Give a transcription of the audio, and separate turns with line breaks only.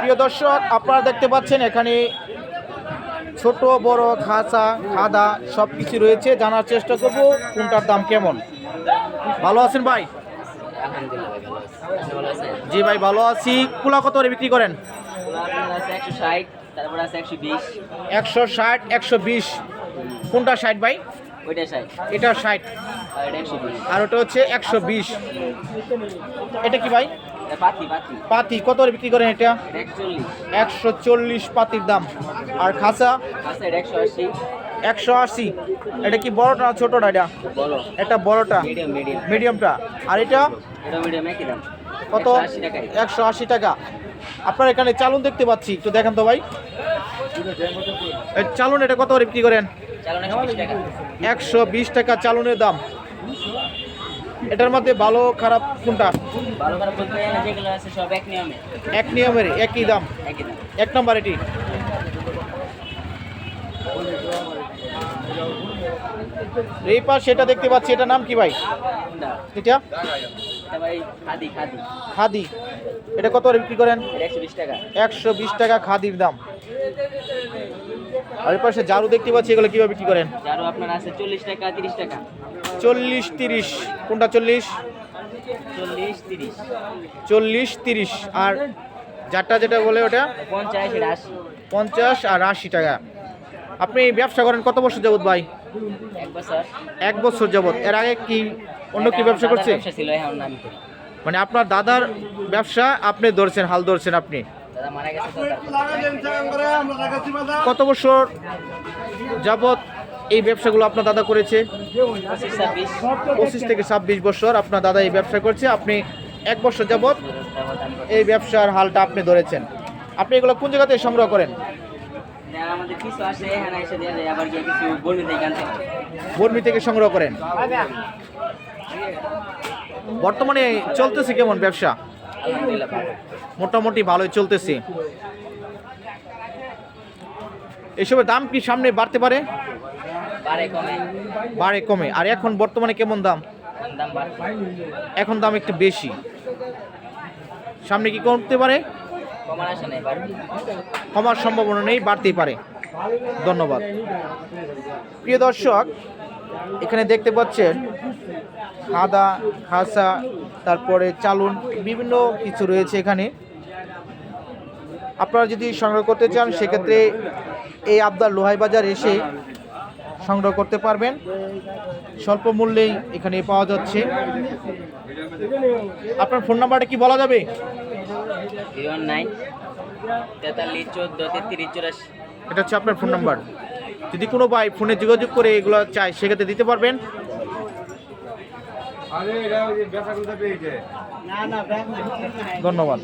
প্রিয় দর্শক, আপনারা দেখতে পাচ্ছেন এখানে ছোট, বড়, খাঁচা, খাদা সব কিছু রয়েছে। জানার চেষ্টা করব, কোনটার দাম কেমন? ভালো আছেন ভাই? জি ভাই, ভালো আছি। কুলা কত করে বিক্রি করেন?
একশো ষাট, একশো বিশ।
কোনটা ষাট ভাই? এটা ষাট।
আর
ওটা হচ্ছে একশো বিশ। এটা কি ভাই?
পাতি
কত করে বিক্রি করেন এটা? একশো চল্লিশ পাতির দাম। আর খাঁচা
এটা একশো আশি।
এটা কি বড়টা না ছোটটা এটা? এটা বড়টা?
Medium medium.
মিডিয়ামটা। আর এটা? কত? একশো আশি টাকা। আপনার এখানে চালুন দেখতে পাচ্ছি একটু দেখেন তো ভাই। চালুন এটা কত করে বিক্রি করেন?
একশো বিশ টাকা
চালুনের দাম। এটার মধ্যে ভালো খারাপ কোনটা?
ভালো করে বলতে যেগুলো আছে সব এক নিয়মে।
এক নিয়মের একই দাম? এক নম্বর এটি? এই পাশ সেটা দেখতে পাচ্ছি এটা নাম কি ভাই? এটা?
খাদি
এটা কত বিক্রি করেন?
একশো বিশ টাকা
খাদির দাম। আর এর পাশে জারু দেখতে পাচ্ছি এগুলো কীভাবে বিক্রি করেন?
যারও আপনার আছে চল্লিশ টাকা তিরিশ টাকা।
চল্লিশ তিরিশ। কোনটা চল্লিশ?
চল্লিশ তিরিশ।
চল্লিশ তিরিশ। আর যারটা যেটা বলে ওটা?
পঞ্চাশ আশি।
পঞ্চাশ আর আশি টাকা। আপনি ব্যবসা করেন কত বছর যাবত ভাই?
এক বছর।
এক বছর যাবত এর আগে কি অন্য কি ব্যবসা করছে? মানে আপনার দাদার ব্যবসা আপনি ধরছেন হাল ধরছেন আপনি। কত বছর যাবত এই ব্যবসাগুলো আপনার দাদা করেছে?
পঁচিশ
থেকে ছাব্বিশ বছর আপনার দাদা এই ব্যবসা করছে। আপনি এক বছর যাবত
করি।
এই ব্যবসার হালটা আপনি ধরেছেন। আপনি এগুলো কোন জায়গা থেকে সংগ্রহ করেন?
আর আমাদের কিছু আসে এখানে এসে দেওয়া যায় আবার গিয়ে কিছু বর্মি থেকে আনতে হয়।
বর্মি থেকে সংগ্রহ করেন। বর্তমানে চলতেছে কেমন ব্যবসা? মোটামুটি ভালোই চলতেছে। এসবের দাম কি সামনে বাড়তে পারে?
বাড়ে কমে।
আর এখন বর্তমানে কেমন দাম? এখন দাম একটু বেশি। সামনে কি কমতে পারে?
কমার
সম্ভাবনা নেই বাড়তেই পারে। ধন্যবাদ। প্রিয় দর্শক এখানে দেখতে পাচ্ছেন খাদা খাসা তারপরে চালুন বিভিন্ন কিছু রয়েছে এখানে। আপনারা যদি সংগ্রহ করতে চান সেক্ষেত্রে এই আবদার লোহাই বাজার এসে সংগ্রহ করতে পারবেন। স্বল্প মূল্যেই এখানে পাওয়া যাচ্ছে। আপনার ফোন নাম্বারটা কি বলা যাবে? এটা হচ্ছে আপনার ফোন নাম্বার। যদি কোনো ভাই ফোনে যোগাযোগ করে এগুলো চায় সেক্ষেত্রে দিতে পারবেন। ধন্যবাদ।